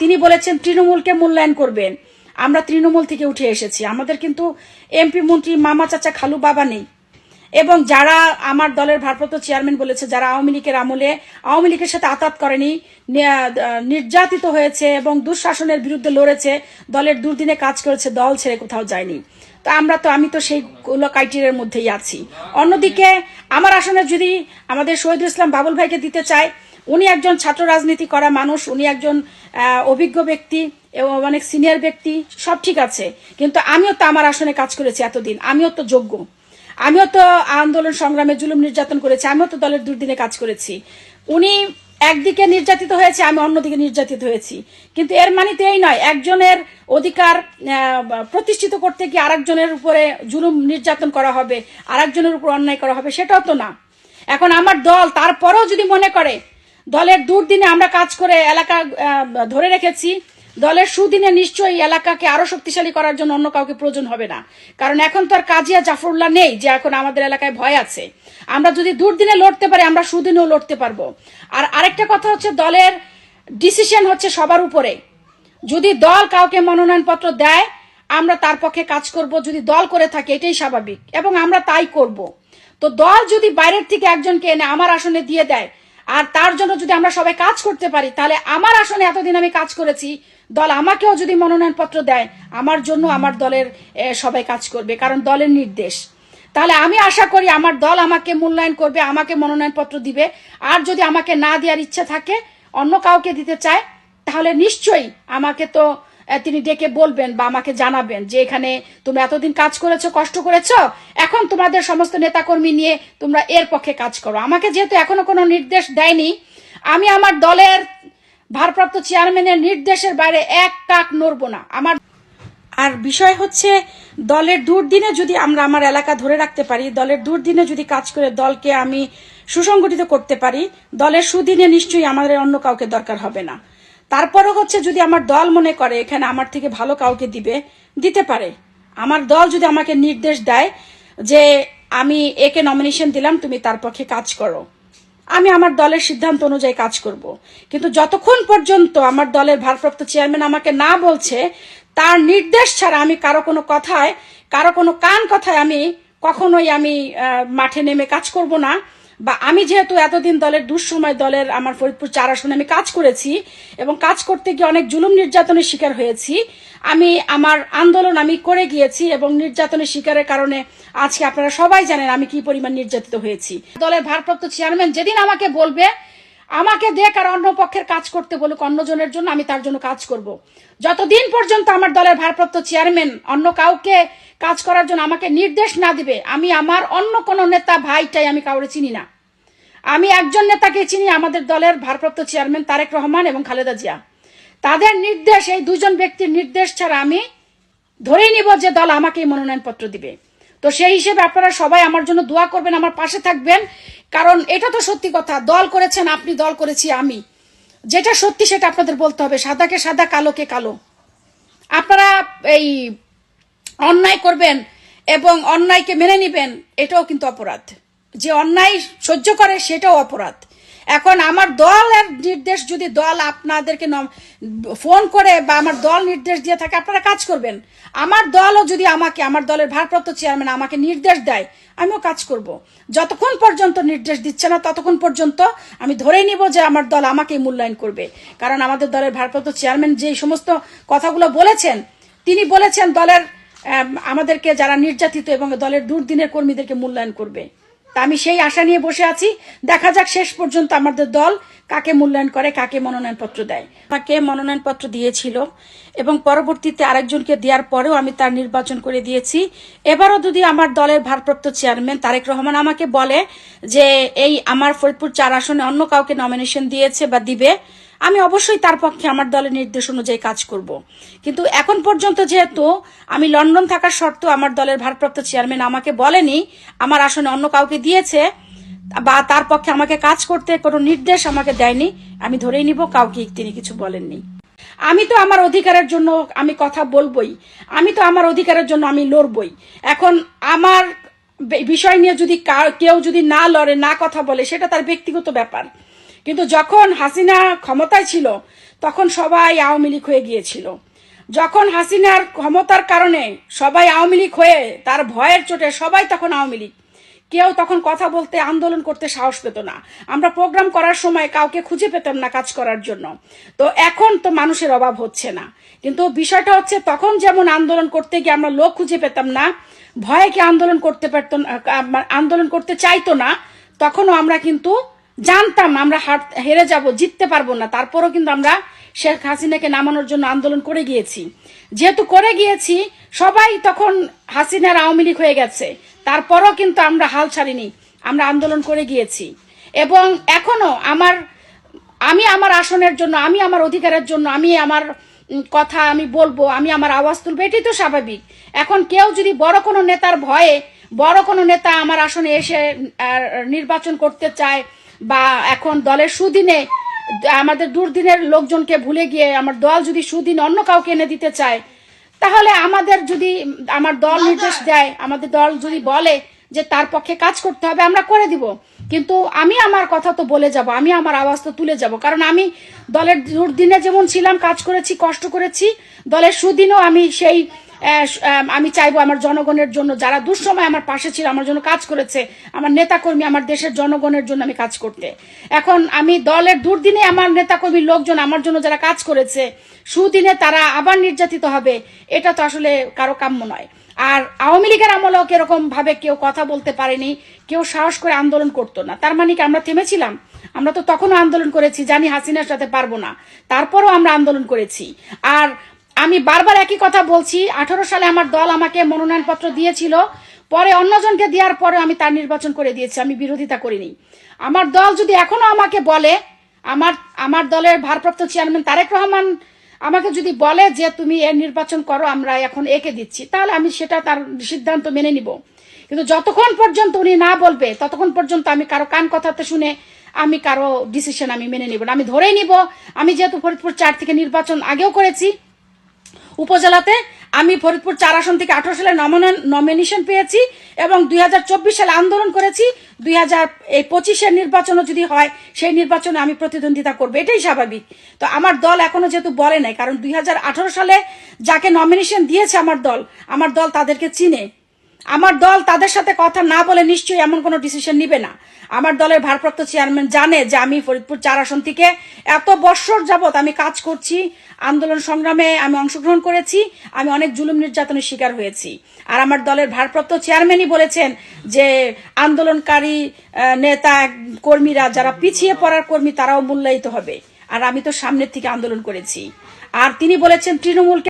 তিনি বলেছেন, তৃণমূলকে মূল্যায়ন করবেন। আমরা তৃণমূল থেকে উঠে এসেছি। আমাদের কিন্তু এমপি, মন্ত্রী, মামা, চাচা, খালু বাবা নেই। এবং যারা আমার দলের ভারপ্রাপ্ত চেয়ারম্যান বলেছে, যারা আওয়ামী লীগের আমলে, আওয়ামী লীগের সাথে আতাত করেনি নির্যাতিত হয়েছে এবং দুঃশাসনের বিরুদ্ধে লড়েছে, দলের দুর্দিনে কাজ করেছে, দল ছেড়ে কোথাও যায়নি। তো আমরা তো, আমি তো সেইগুলো ক্রাইটেরিয়ার মধ্যেই আছি। অন্যদিকে, আমার আসনে যদি আমাদের শহীদুল ইসলাম বাবুল ভাইকে দিতে চায় উনি একজন ছাত্র রাজনীতি করা মানুষ, উনি একজন অভিজ্ঞ ব্যক্তি এবং অনেক সিনিয়র ব্যক্তি, সব ঠিক আছে। কিন্তু আমিও তো আমার আসনে কাজ করেছি এতদিন। আমিও তো যোগ্য। আমিও তো আন্দোলন সংগ্রামে জুলুম নির্যাতন করেছি। আমিও তো দলের দুর্দিনে কাজ করেছি। উনি একদিকে নির্যাতিত হয়েছে, আমি অন্যদিকে নির্যাতিত হয়েছি। কিন্তু এর মানে তো এই নয়, একজনের অধিকার প্রতিষ্ঠিত করতে গিয়ে আরেকজনের উপরে জুলুম নির্যাতন করা হবে, আরেকজনের উপর অন্যায় করা হবে, সেটাও তো না। এখন আমার দল তারপরেও যদি মনে করে দলের দুর্দিনে আমরা কাজ করে এলাকা ধরে রেখেছি। দলের সুদিনে নিশ্চয়ই এলাকাকে আরও শক্তিশালী করার জন্য অন্য কাউকে প্রয়োজন হবে না। কারণ এখন তো আর কাজিয়া জাফরুল্লাহ নেই, যে এখন আমাদের এলাকায় ভয় আছে। আমরা যদি দুর্দিনে লড়তে পারি, আমরা সুদিনেও লড়তে পারব। আর আরেকটা কথা হচ্ছে, দলের ডিসিশন হচ্ছে সবার উপরে। যদি দল কাউকে মনোনয়নপত্র দেয়, আমরা তার পক্ষে কাজ করব। যদি দল করে থাকে, এটাই স্বাভাবিক। এবং আমরা তাই করব। তো দল যদি বাইরের থেকে একজনকে এনে আমার আসনে দিয়ে দেয় আর তার জন্য যদি আমরা সবাই কাজ করতে পারি, তাহলে আমার আসনে এতদিন আমি কাজ করেছি, দল আমাকেও যদি মনোনয়নপত্র দেয়, আমার জন্য আমার দলের সবাই কাজ করবে, কারণ দলের নির্দেশ। তাহলে আমি আশা করি আমার দল আমাকে মূল্যায়ন করবে, আমাকে মনোনয়নপত্র দিবে, আর যদি আমাকে না দেওয়ার ইচ্ছা থাকে, অন্য কাউকে দিতে চায়, তাহলে নিশ্চয়ই আমাকে তো তিনি ডেকে বলবেন বা আমাকে জানাবেন যে এখানে তুমি এতদিন কাজ করেছ, কষ্ট করেছ, এখন তোমাদের সমস্ত নেতাকর্মী নিয়ে তোমরা এর পক্ষে কাজ করো। আমাকে যেহেতু এখনও কোনো নির্দেশ দেয়নি, আমি আমার দলের ভারপ্রাপ্ত চেয়ারম্যানের নির্দেশের বাইরে এক কাক নড়বো না। আমার আর বিষয় হচ্ছে, দলের দুর্দিনে যদি আমরা আমার এলাকা ধরে রাখতে পারি, দলের দুর্দিনে যদি কাজ করে দলকে আমি সুসংগঠিত করতে পারি, দলের সুদিনে নিশ্চয়ই আমাদের অন্য কাউকে দরকার হবে না। তারপরও হচ্ছে যদি আমার দল মনে করে, এখানে আমার থেকে ভালো কাউকে দিবে, দিতে পারে। আমার দল যদি আমাকে নির্দেশ দেয় যে আমি একে নমিনেশন দিলাম, তুমি তার পক্ষে কাজ করো। আমি আমার দলের সিদ্ধান্ত অনুযায়ী কাজ করব। কিন্তু যতক্ষণ পর্যন্ত আমার দলের ভারপ্রাপ্ত চেয়ারম্যান আমাকে না বলছে, তার নির্দেশ ছাড়া আমি কারও কোনো কথায়, কারও কোনো কান কথায় আমি কখনোই আমি মাঠে নেমে কাজ করব না। বা আমি যেহেতু এতদিন দলের দুঃসময় দলের আমার ফরিদপুর চার আসনে আমি কাজ করেছি এবং কাজ করতে গিয়ে অনেক জুলুম নির্যাতনের শিকার হয়েছি, আমি আমার আন্দোলন আমি করে গিয়েছি এবং নির্যাতনের শিকারের কারণে আজকে আপনারা সবাই জানেন আমি কি পরিমাণ নির্যাতিত হয়েছি। দলের ভারপ্রাপ্ত চেয়ারম্যান যেদিন আমাকে বলবে আমাকে দেখ আর অন্য পক্ষের কাজ করতে বলুক অন্যজনের জন্য আমি তার জন্য কাজ করব। যতদিন পর্যন্ত আমার দলের ভারপ্রাপ্ত চেয়ারম্যান অন্য কাউকে কাজ করার জন্য আমাকে নির্দেশ না দিবে, আমি আমার অন্য কোনো নেতা ভাইটাই আমি কাউরে চিনি না। আমি একজন নেতাকে চিনি, আমাদের দলের ভারপ্রাপ্ত চেয়ারম্যান তারেক রহমান এবং খালেদা জিয়া। তাদের নির্দেশ, এই দুজন ব্যক্তির নির্দেশ ছাড়া আমি ধরেই নিব যে দল আমাকেই মনোনয়নপত্র দিবে। তো সেই হিসেবে আপনারা সবাই আমার জন্য দোয়া করবেন, আমার পাশে থাকবেন। কারণ এটা তো সত্যি কথা। দল করেছেন, আপনি দল করেছি আমি। যেটা সত্যি সেটা আপনাদের বলতে হবে, সাদাকে সাদা, কালোকে কালো। আপনারা এই অন্যায় করবেন এবং অন্যায়কে মেনে নেবেন, এটাও কিন্তু অপরাধ। যে অন্যায় সহ্য করে, সেটাও অপরাধ। এখন আমার দলের নির্দেশ যদি দল আপনাদেরকে ফোন করে বা আমার দল নির্দেশ দিয়ে থাকে, আপনারা কাজ করবেন। আমার দলও যদি আমাকে, আমার দলের ভারপ্রাপ্ত চেয়ারম্যান আমাকে নির্দেশ দেয়, আমিও কাজ করব। যতক্ষণ পর্যন্ত নির্দেশ দিচ্ছে না, ততক্ষণ পর্যন্ত আমি ধরেই নিব যে আমার দল আমাকেই মূল্যায়ন করবে। কারণ আমাদের দলের ভারপ্রাপ্ত চেয়ারম্যান যে সমস্ত কথাগুলো বলেছেন, তিনি বলেছেন দলের আমাদেরকে যারা নির্যাতিত এবং দলের দুর্দিনের কর্মীদেরকে মূল্যায়ন করবে। তা আমি সেই আশা নিয়ে বসে আছি। দেখা যাক শেষ পর্যন্ত আমাদের দল কাকে মূল্যায়ন করে, কাকে মনোনয়নপত্র দেয়। তাকে মনোনয়নপত্র দিয়েছিল এবং পরবর্তীতে আরেকজনকে দেওয়ার পরেও আমি তার নির্বাচন করে দিয়েছি। এবারও যদি আমার দলের ভারপ্রাপ্ত চেয়ারম্যান তারেক রহমান আমাকে বলে যে, এই আমার ফরিদপুর চার আসনে অন্য কাউকে নমিনেশন দিয়েছে বা দিবে আমি অবশ্যই তার পক্ষে আমার দলের নির্দেশ অনুযায়ী কাজ করব। কিন্তু এখন পর্যন্ত যেহেতু আমি লন্ডন থাকার সত্ত্বেও আমার দলের ভারপ্রাপ্ত চেয়ারম্যান আমাকে বলেনি, আমার আসনে অন্য কাউকে দিয়েছে, বা তার পক্ষে আমাকে কাজ করতে কোনো নির্দেশ আমাকে দেয়নি, আমি ধরেই নিব, কাউকে তিনি কিছু বলেননি। আমি তো আমার অধিকারের জন্য আমি কথা বলবই, আমি তো আমার অধিকারের জন্য আমি লড়বই। এখন আমার বিষয় নিয়ে যদি কেউ যদি না লড়ে, না কথা বলে, সেটা তার ব্যক্তিগত ব্যাপার। কিন্তু যখন হাসিনা ক্ষমতায় ছিল, তখন সবাই আওয়ামী লীগ হয়ে গিয়েছিল। যখন হাসিনার ক্ষমতার কারণে সবাই আওয়ামী লীগ হয়ে তার ভয়ের চোটে সবাই তখন আওয়ামী লীগ। কেউ তখন কথা বলতে, আন্দোলন করতে সাহস পেত না। আমরা প্রোগ্রাম করার সময় কাউকে খুঁজে পেতাম না কাজ করার জন্য। তো এখন তো মানুষের অভাব হচ্ছে না। কিন্তু বিষয়টা হচ্ছে তখন যেমন আন্দোলন করতে গিয়ে আমরা লোক খুঁজে পেতাম না, ভয়ে কি আন্দোলন করতে পারত আন্দোলন করতে চাইতো না, তখনও আমরা কিন্তু জানতাম আমরা হার হেরে যাব, জিততে পারব না। তারপরও কিন্তু আমরা শেখ হাসিনাকে নামানোর জন্য আন্দোলন করে গিয়েছি। যেহেতু করে গিয়েছি, সবাই তখন হাসিনার আওয়ামী লীগ হয়ে গেছে। তারপরও কিন্তু আমরা হাল ছাড়িনি। আমরা আন্দোলন করে গিয়েছি। এবং এখনও আমার আমি আমার আসনের জন্য, আমি আমার অধিকারের জন্য, আমি আমার কথা আমি বলব, আমি আমার আওয়াজ তুলবো, এটাই তো স্বাভাবিক। এখন কেউ যদি বড় কোনো নেতার ভয়ে, বড় কোনো নেতা আমার আসনে এসে নির্বাচন করতে চায় বা এখন দলের সুদিনে আমাদের দুর্দিনের লোকজনকে ভুলে গিয়ে আমার দল যদি সুদিন অন্য কাউকে এনে দিতে চায় তাহলে আমাদের যদি আমার দল নির্দেশ দেয় আমাদের দল যদি বলে যে তার পক্ষে কাজ করতে হবে আমরা করে দিব। কিন্তু আমি আমার কথা তো বলে যাব আমি আমার আওয়াজ তো তুলে যাব। কারণ আমি দলের দুর্দিনে যেমন ছিলাম কাজ করেছি কষ্ট করেছি দলের সুদিনও আমি সেই আমি চাইব আমার জনগণের জন্য, যারা দুঃসময় আমার পাশে ছিল, আমার জন্য কাজ করেছে, আমার নেতাকর্মী, আমার দেশের জনগণের জন্য আমি কাজ করতে। এখন আমি দলের দুর্দিনে আমার নেতাকর্মী লোকজন আমার জন্য যারা কাজ করেছে, সুদিনে তারা আবার নির্যাতিত হবে, এটা তো আসলে কারও কাম্য নয়। আর আওয়ামী লীগের আমলেও কীরকম ভাবে কেউ কথা বলতে পারেনি, কেউ সাহস করে আন্দোলন করতো না। তার মানে কি, আমরা থেমেছিলাম? আমরা তো তখনও আন্দোলন করেছি, জানি হাসিনার সাথে পারব না। তারপরও আমরা আন্দোলন করেছি। আর আমি বারবার একই কথা বলছি, আঠারো সালে আমার দল আমাকে মনোনয়নপত্র দিয়েছিল, পরে অন্যজনকে দেওয়ার পরে আমি তার নির্বাচন করে দিয়েছি, আমি বিরোধিতা করিনি। আমার দল যদি এখনও আমাকে বলে, আমার আমার দলের ভারপ্রাপ্ত চেয়ারম্যান তারেক রহমান আমাকে যদি বলে যে তুমি এর নির্বাচন করো, আমরা এখন একে দিচ্ছি, তাহলে আমি সেটা তার সিদ্ধান্ত মেনে নিব। কিন্তু যতক্ষণ পর্যন্ত উনি না বলবে, ততক্ষণ পর্যন্ত আমি কারও কান কথাতে শুনে আমি কারও ডিসিশন আমি মেনে নিব না। আমি ধরেই নিব, আমি যেহেতু ফরিদপুর চার থেকে নির্বাচন আগেও করেছি উপজেলাতে আমি ফরিদপুর চার আসন থেকে আঠারো সালে নমিনেশন পেয়েছি এবং দুই হাজার চব্বিশ সালে আন্দোলন করেছি। দুই হাজার এই পঁচিশের নির্বাচনও যদি হয়, সেই নির্বাচনে আমি প্রতিদ্বন্দ্বিতা করব। এটাই স্বাভাবিক। তো আমার দল এখনও যেহেতু বলে নাই, কারণ দুই হাজার আঠারো সালে যাকে নমিনেশন দিয়েছে আমার দল আমার দল তাদেরকে চিনে। আমার দল তাদের সাথে কথা না বলে নিশ্চয়ই এমন কোনো ডিসিশন নিবে না। আমার দলের ভারপ্রাপ্ত চেয়ারম্যান জানে যে আমি ফরিদপুর চার আসন থেকে এত বৎসর যাবৎ আমি কাজ করছি, আন্দোলন সংগ্রামে আমি অংশগ্রহণ করেছি, আমি অনেক জুলুম নির্যাতনের শিকার হয়েছি। আর আমার দলের ভারপ্রাপ্ত চেয়ারম্যানই বলেছেন যে আন্দোলনকারী নেতা, কর্মীরা যারা পিছিয়ে পড়ার কর্মী তারাও মূল্যায়িত হবে। আর আমি তো সামনের থেকে আন্দোলন করেছি। আর তিনি বলেছেন, তৃণমূলকে